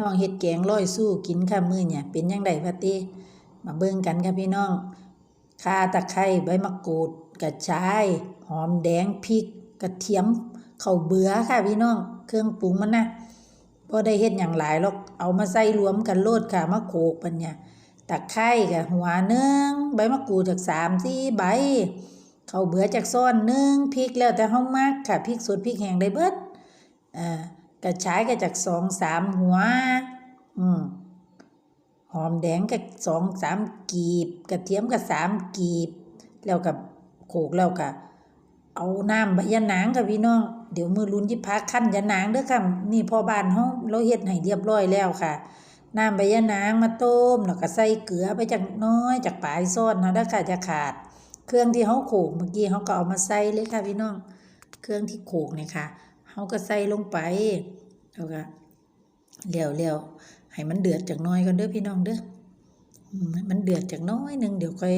น้องเฮ็ดแกงร้อยสู้กินค่ะมื้อเนี่ยเป็นจังไดวะติมาเบิ่งกันค่ะพี่น้องข่าตะไคร้ใบมะกรูดกระชาย หอมแดงพริก กระเทียมข้าวเบื่อค่ะพี่น้อง เครื่องปรุงมันนะบ่ได้เฮ็ดหยังหลายหรอกเอามาใส่รวมกันโลดค่ะมาโขกปันเนี่ยตะไคร้ก็หัวหนึงใบมะกรูดจาก3 4ใบข้าวเบื่อจากซ้อนหนึงพริกแล้วแต่เฮามักค่ะพริกสดพริกแห้งได้เบิดอ่า กระชายก็จากสองสามหัว อืมหอมแดงก็สองสามกีบ กระเทียมก็สามกีบ แล้วกับโขลกแล้วก็เอาน้ำใบยะนางค่ะพี่น้อง เดี๋ยวมือลุ้นที่พักขั้นยะนางเด้อค่ะนี่พ่อบ้านเฮาเราเฮ็ดให้เรียบร้อยแล้วค่ะน้ำใบยะนางมาต้มแล้วก็ใส่เกลือไปจักน้อยจากปลายซ้อนเนาะเด้อค่ะจะขาด เครื่องที่เฮาโขลกเมื่อกี้เฮาก็เอามาใส่เลยค่ะพี่น้อง เครื่องที่โขลกเนี่ยค่ะ เฮาก็ใส่ลงไปแล้วก็เลี้ยวๆให้มันเดือดจากน้อยก่อนเด้อพี่น้องเด้อมันเดือดจากน้อยหนึ่งเดี๋ยวค่อย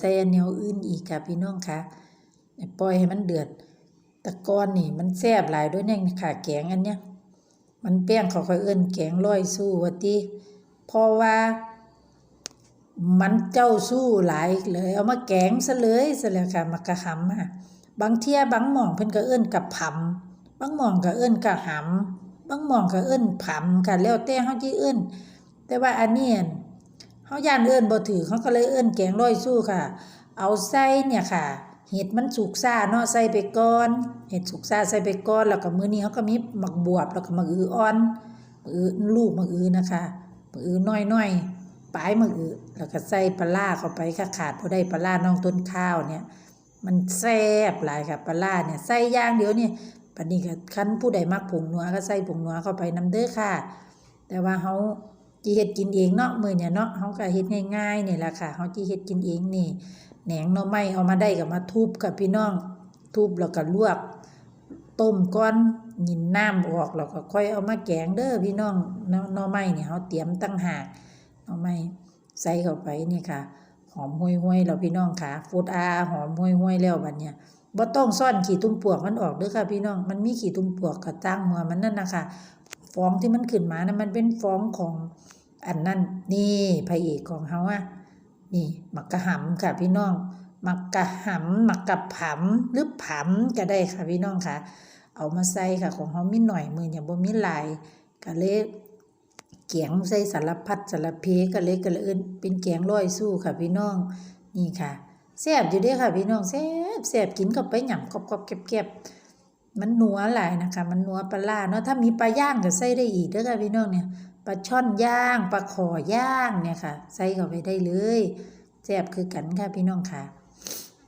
ใส่อันแนวอื่นอีกค่ะพี่น้องค่ะปล่อยให้มันเดือดตะกอนนี่ มันแซ่บหลายด้วยเนี่ยค่ะแกงอันเนี้ยมันแป้งเขาค่อยเอิ้นแกงร้อยสู้ว่าติเพราะว่า มันเจ้าสู้หลายเลย เอามาแกงซะเลยซะแล้วค่ะมากระหำอะ บางเที่ยบางหม่องเพิ่นก็เอิ้นกับผำบางหม่องก็เอิ้นกะหำบางหม่องก็เอิ้นผำค่ะแล้วแต่เฮาสิเอิ้นแต่ว่าอันนี้อั่นเฮาย่านเอิ้นบ่ถูกเขาก็เลยเอิ้นแกงร้อยสู้ค่ะ เอาใส่เนี่ยค่ะเห็ดมันสุกซ่าเนาะใส่ไปก่อนเห็ดสุกซ่าใส่ไปก่อนแล้วก็มื้อนี้เขาก็มีหมักบวบแล้วก็หมักอืออ่อนหมักอือลูกหมักอือนะคะหมักอือน้อยๆปลายมือแล้วก็ใส่ปลาร้าเข้าไปค่ะขาดพอได้ปลาร้าน้องต้นข้าวเนี่ย มันแซ่บหลายค่ะปลาร้าเนี่ยใส่ย่างเดียวเนี่ยปันนี้ก็คันผู้ใดมักผงนัวก็ใส่ผงนัวเข้าไปนํเด้อค่ะ แต่ว่าเฮาจิเฮ็ดกินเองเนาะมือเนี่ยเนาะเฮาก็เฮ็ดง่ายๆนี่แหละค่ะเฮาจิเฮ็ดกินเองนี่แหนงหน่อไม้เอามาได้ก็มาทุบกับพี่น้อง ทุบแล้วก็ลวก ต้มก่อนยินน้ำออกแล้วก็ค่อยเอามาแกงเด้อพี่น้องหน่อหน่อไม้นี่ยเฮาเตรียมตั้งหากเอาไม่ใส่เข้าไปนี่ค่ะ หอมห้วยๆแล้วพี่น้องค่ะฟูดอาหอมห้วยๆแล้วบัดเนี่ยบ่ต้องซ่อนขี้ตุ้มปวกมันออกเด้อค่ะพี่น้องมันมีขี้ตุ้มปวกกับตั้งหัวมันนั่นนะคะฟองที่มันขึ้นมานะมันเป็นฟองของอันนั้นนี่พระเอกของเฮาอะนี่มักกะหำค่ะพี่น้องมักกะหำมักกะผำหรือผำก็ได้ค่ะพี่น้องค่ะ เอามาใส่ค่ะของเฮามีหน่อยมืออย่างบ่มีลายก็เลย แกงใส่สารพัดสารเพก็เลยก็เลยเอิ้นเป็นแกงร้อยสู้ค่ะพี่น้องนี่ค่ะแซ่บอยู่เด้อค่ะพี่น้องแซ่บแซ่บกินเข้าไปหยำกรอบๆแก็บๆมันนัวหลายนะคะ มันนัวปลาร้าเนาะถ้ามีปลาย่างก็ใส่ได้อีกเด้อค่ะพี่น้องเนี่ยปลาช่อนย่างปลาขอย่างเนี่ยค่ะ ใส่เข้าไปได้เลยแซ่บคือกันค่ะพี่น้องค่ะ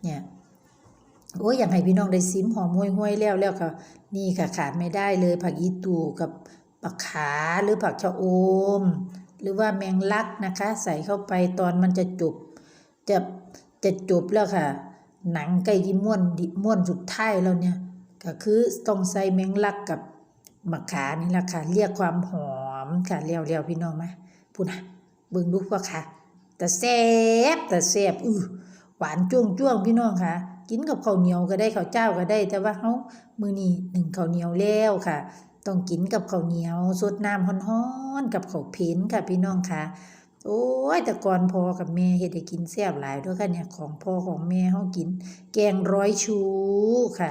เนี่ยโอ้ยอยากให้พี่น้องได้ซิมหอมห้วยๆแล้วแล้วก็นี่ค่ะขาดไม่ได้เลยผักอีตูกับ ผักขาหรือผักชะอม หรือว่าแมงลักนะคะ ใส่เข้าไปตอนมันจะจบจะจะจบแล้วค่ะ หนังใกล้ที่ม้วนม้วนสุดท้ายแล้วเนี่ยก็คือต้องใส่แมงลักกับมะขานี่แหละค่ะ เรียกความหอมค่ะเรียวเรียวๆพี่น้องไหมพูดนะเบิ่งดูพ่อค่ะ แต่แซ่บแต่แซ่บอือหวานจ้วงจ้วงๆพี่น้องค่ะ กินกับข้าวเหนียวก็ได้ข้าวเจ้าก็ได้ แต่ว่าเฮามือนี้หนึ่งข้าวเหนียวแล้วค่ะ ต้องกินกับข้าวเหนียวสดน้ำร้อนๆกับข้าวเพ้นค่ะพี่น้องค่ะ โอ้ยแต่ก่อนพ่อกับแม่เฮ็ดให้กินแซ่บหลายด้วยค่ะเนี่ยของพ่อของแม่เฮากิน แกงร้อยชูค่ะ